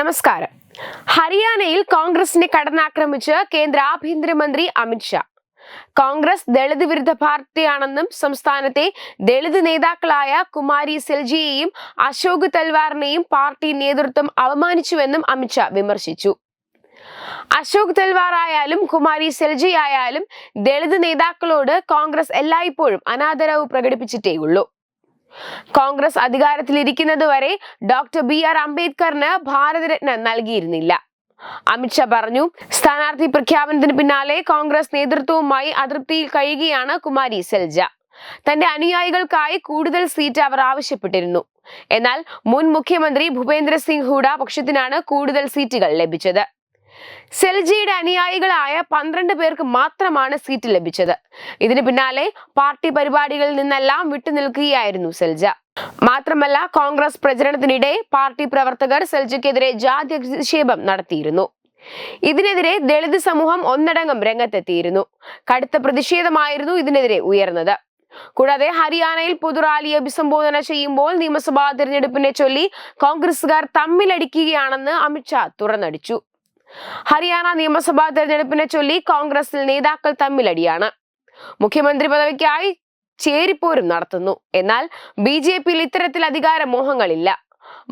നമസ്കാരം. ഹരിയാനയിൽ കോൺഗ്രസിനെ കടന്നാക്രമിച്ച് കേന്ദ്ര ആഭ്യന്തരമന്ത്രി അമിത്ഷാ കോൺഗ്രസ് ദളിത് വിരുദ്ധ പാർട്ടിയാണെന്നും സംസ്ഥാനത്തെ ദളിത് നേതാക്കളായ കുമാരി സെൽജിയെയും അശോക് തൽവാറിനെയും പാർട്ടി നേതൃത്വം അവമാനിച്ചുവെന്നും അമിത്ഷാ വിമർശിച്ചു. അശോക് തൽവാർ ആയാലും കുമാരി സെൽജി ആയാലും ദളിത് നേതാക്കളോട് കോൺഗ്രസ് എല്ലായ്പ്പോഴും അനാദരവ് പ്രകടിപ്പിച്ചിട്ടേയുള്ളൂ. കോൺഗ്രസ് അധികാരത്തിലിരിക്കുന്നത് വരെ ഡോക്ടർ ബി ആർ അംബേദ്കറിന് ഭാരതരത്ന നൽകിയിരുന്നില്ല. അമിത്ഷാ പറഞ്ഞു സ്ഥാനാർത്ഥി പ്രഖ്യാപനത്തിന് പിന്നാലെ കോൺഗ്രസ് നേതൃത്വവുമായി അതൃപ്തിയിൽ കഴിയുകയാണ് കുമാരി സെൽജ. തന്റെ അനുയായികൾക്കായി കൂടുതൽ സീറ്റ് അവർ ആവശ്യപ്പെട്ടിരുന്നു. എന്നാൽ മുൻ മുഖ്യമന്ത്രി ഭൂപേന്ദ്ര സിംഗ് ഹൂഡ പക്ഷത്തിനാണ് കൂടുതൽ സീറ്റുകൾ ലഭിച്ചത്. സെൽജിയുടെ അനുയായികളായ പന്ത്രണ്ട് പേർക്ക് മാത്രമാണ് സീറ്റ് ലഭിച്ചത്. ഇതിന് പിന്നാലെ പാർട്ടി പരിപാടികളിൽ നിന്നെല്ലാം വിട്ടുനിൽക്കുകയായിരുന്നു സെൽജ. മാത്രമല്ല കോൺഗ്രസ് പ്രചരണത്തിനിടെ പാർട്ടി പ്രവർത്തകർ സെൽജയ്ക്കെതിരെ ജാതി അധിക്ഷേപം നടത്തിയിരുന്നു. ഇതിനെതിരെ ദളിത് സമൂഹം ഒന്നടങ്കം രംഗത്തെത്തിയിരുന്നു. കടുത്ത പ്രതിഷേധമായിരുന്നു ഇതിനെതിരെ ഉയർന്നത്. കൂടാതെ ഹരിയാനയിൽ പൊതുറാലിയെ അഭിസംബോധന ചെയ്യുമ്പോൾ നിയമസഭാ തിരഞ്ഞെടുപ്പിനെ ചൊല്ലി കോൺഗ്രസുകാർ തമ്മിലടിക്കുകയാണെന്ന് അമിത്ഷാ തുറന്നടിച്ചു. ഹരിയാന നിയമസഭാ തെരഞ്ഞെടുപ്പിനെ ചൊല്ലി കോൺഗ്രസിൽ നേതാക്കൾ തമ്മിലടിയാണ്. മുഖ്യമന്ത്രി പദവിക്കായി ചേരിപ്പോരും നടത്തുന്നു. എന്നാൽ ബി ജെ പിയിൽ ഇത്തരത്തിൽ അധികാര മോഹങ്ങളില്ല.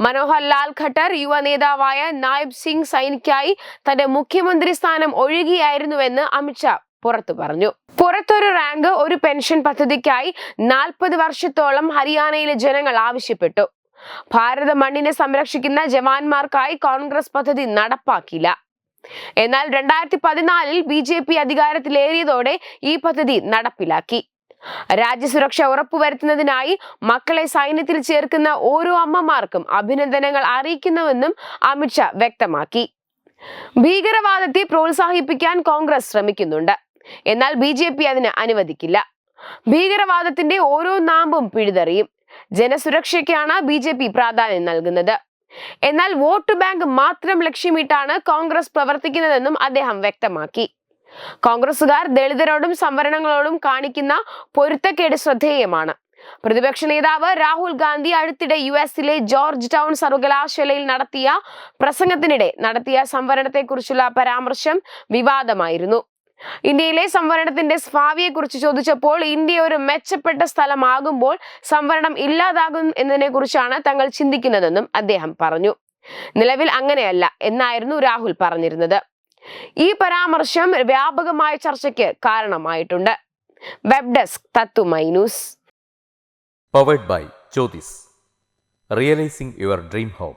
മനോഹർ ലാൽ ഖട്ടർ യുവ നേതാവായ നായബ് സിംഗ് സൈനിക്കായി തന്റെ മുഖ്യമന്ത്രി സ്ഥാനം ഒഴുകിയായിരുന്നുവെന്ന് അമിത്ഷാ പുറത്തു പറഞ്ഞു. പുറത്തൊരു റാങ്ക് ഒരു പെൻഷൻ പദ്ധതിക്കായി നാൽപ്പത് വർഷത്തോളം ഹരിയാനയിലെ ജനങ്ങൾ ആവശ്യപ്പെട്ടു. ഭാരത മണ്ണിനെ സംരക്ഷിക്കുന്ന ജവാന്മാർക്കായി കോൺഗ്രസ് പദ്ധതി നടപ്പാക്കില്ല എന്നാൽ രണ്ടായിരത്തി പതിനാലിൽ ബി ജെ പി അധികാരത്തിലേറിയതോടെ ഈ പദ്ധതി നടപ്പിലാക്കി. രാജ്യസുരക്ഷ ഉറപ്പുവരുത്തുന്നതിനായി മക്കളെ സൈന്യത്തിൽ ചേർക്കുന്ന ഓരോ അമ്മമാർക്കും അഭിനന്ദനങ്ങൾ അറിയിക്കുന്നുവെന്നും അമിത്ഷാ വ്യക്തമാക്കി. ഭീകരവാദത്തെ പ്രോത്സാഹിപ്പിക്കാൻ കോൺഗ്രസ് ശ്രമിക്കുന്നുണ്ട്. എന്നാൽ ബി ജെ പി അതിന് അനുവദിക്കില്ല. ഭീകരവാദത്തിന്റെ ഓരോ നാമ്പും പിഴുതെറിയും. ജനസുരക്ഷയ്ക്കാണ് ബി ജെ പി പ്രാധാന്യം നൽകുന്നത്. എന്നാൽ വോട്ട് ബാങ്ക് മാത്രം ലക്ഷ്യമിട്ടാണ് കോൺഗ്രസ് പ്രവർത്തിക്കുന്നതെന്നും അദ്ദേഹം വ്യക്തമാക്കി. കോൺഗ്രസുകാർ ദളിതരോടും സംവരണങ്ങളോടും കാണിക്കുന്ന പൊരുത്തക്കേട് ശ്രദ്ധേയമാണ്. പ്രതിപക്ഷ നേതാവ് രാഹുൽ ഗാന്ധി അടുത്തിടെ യു എസിലെ ജോർജ് ടൗൺ സർവകലാശാലയിൽ നടത്തിയ പ്രസംഗത്തിനിടെ നടത്തിയ സംവരണത്തെക്കുറിച്ചുള്ള പരാമർശം വിവാദമായിരുന്നു. ഇന്ത്യയിലെ സംവരണത്തിന്റെ ഭാവിയെക്കുറിച്ച് ചോദിച്ചപ്പോൾ ഇന്ത്യ ഒരു മെച്ചപ്പെട്ട സ്ഥലമാകുമ്പോൾ സംവരണം ഇല്ലാതാകും എന്നതിനെ കുറിച്ചാണ് തങ്ങൾ ചിന്തിക്കുന്നതെന്നും അദ്ദേഹം പറഞ്ഞു. നിലവിൽ അങ്ങനെയല്ല എന്നായിരുന്നു രാഹുൽ പറഞ്ഞിരുന്നത്. ഈ പരാമർശം വ്യാപകമായ ചർച്ചയ്ക്ക് കാരണമായിട്ടുണ്ട്. വെബ് ഡെസ്ക് തത്തു മൈനൂസ് powered by Jyothis realizing your dream home